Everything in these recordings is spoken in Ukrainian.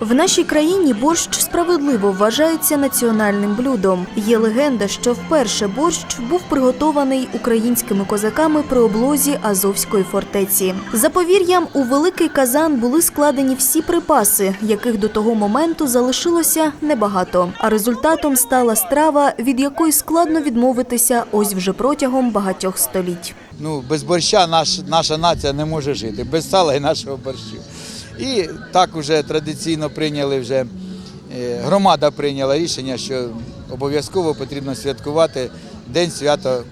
В нашій країні борщ справедливо вважається національним блюдом. Є легенда, що вперше борщ був приготований українськими козаками при облозі Азовської фортеці. За повір'ям, у великий казан були складені всі припаси, яких до того моменту залишилося небагато. А результатом стала страва, від якої складно відмовитися ось вже протягом багатьох століть. Ну, без борща наш, наша нація не може жити, без сала і нашого борщу. І так вже традиційно прийняли вже, е, громада прийняла рішення, що обов'язково потрібно святкувати День свята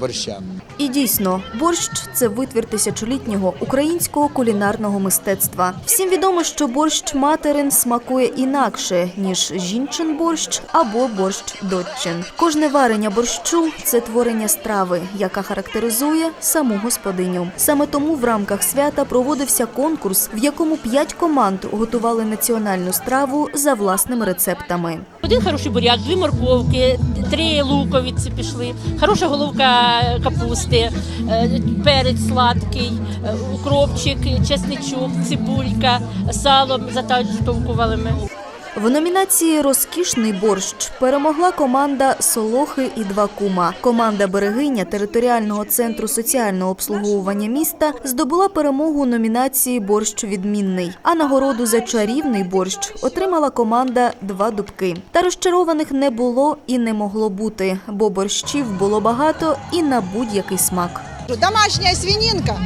борща. І дійсно, борщ це витвір тисячолітнього українського кулінарного мистецтва. Всім відомо, що борщ материн смакує інакше ніж жінчин борщ або борщ доччин. Кожне варення борщу це творення страви, яка характеризує саму господиню. Саме тому в рамках свята проводився конкурс, в якому п'ять команд готували національну страву за власними рецептами. Один хороший буряк, дві морковки, три луковиці пішли, хороша головка капусти, е, перець сладкий, е, укропчик, чесничок, цибулька, сало затовкували ми. В номінації Розкішний борщ перемогла команда Солохи і два кума. Команда Берегиня територіального центру соціального обслуговування міста здобула перемогу номінації Борщ відмінний. А нагороду за чарівний борщ отримала команда Два дубки. Та розчарованих не було і не могло бути, бо борщів було багато і на будь-який смак. Домашняя свининка,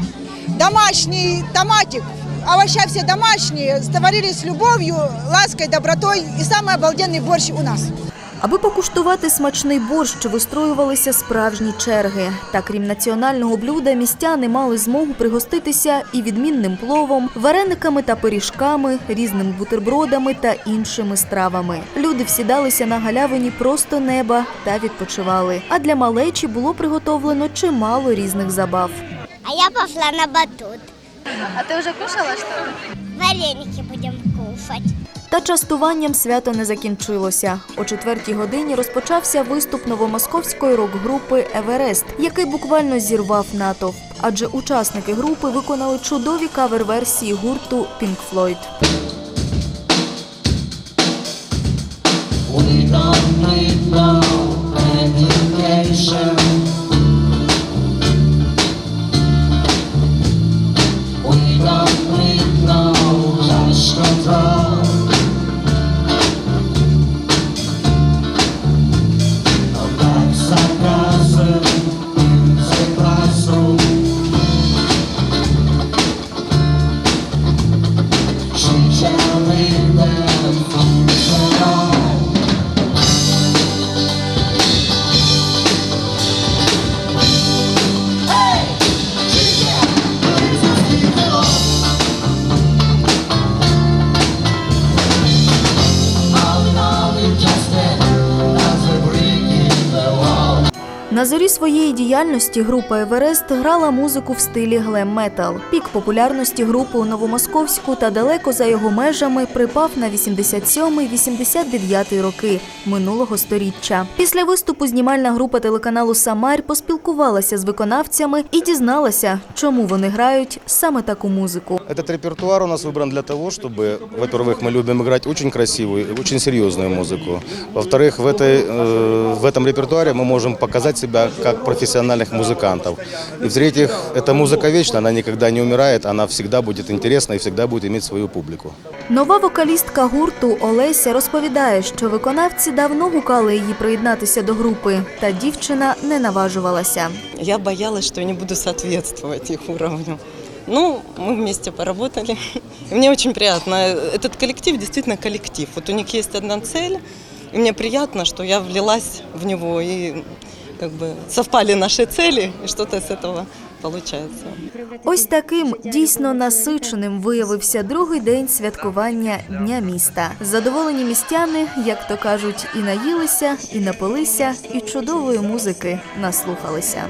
домашний томатик, овоща все домашние, заварили с любовью, лаской, добротой и самый обалденный борщ у нас. Аби покуштувати смачний борщ, вистроювалися справжні черги. Та крім національного блюда, містяни мали змогу пригоститися і відмінним пловом, варениками та пиріжками, різними бутербродами та іншими стравами. Люди всідалися на галявині просто неба та відпочивали. А для малечі було приготовлено чимало різних забав. А я пошла на батут. А ты уже кушала что-то? Вареники будем кушать. Та частуванням свято не закінчилося. О четвертій годині розпочався виступ новомосковської рок-групи Еверест, який буквально зірвав натовп. Адже учасники групи виконали чудові кавер-версії гурту Pink Floyd. На зорі своєї діяльності група Еверест грала музику в стилі глем-метал. Пік популярності групи у Новомосковську та далеко за його межами припав на 87-89 роки минулого сторіччя. Після виступу знімальна група телеканалу Самар поспілкувалася з виконавцями і дізналася, чому вони грають саме таку музику. Этот репертуар у нас выбран для того, чтобы, во-первых, мы любим играть очень красивую, и очень серьезную музыку. Во-вторых, в, этой, э, в этом репертуаре мы можем показать себя как профессиональных музыкантов. И в-третьих, эта музыка вечна, она никогда не умирает, она всегда будет интересна и всегда будет иметь свою публику. Нова вокалістка гурту Олеся розповідає, що виконавці давно гукали її приєднатися до групи, та дівчина не наважувалася. Я боялась, что я не буду соответствовать их уровню. Ну, мы вместе поработали. И мне очень приятно. Этот коллектив действительно коллектив. Вот у них есть одна цель, и мне приятно, что я влилась в него, и как бы совпали наші цілі, і щось з цього этого. Ось таким дійсно насиченим виявився другий день святкування Дня міста. Задоволені містяни, як то кажуть, і наїлися, і напилися, і чудової музики наслухалися.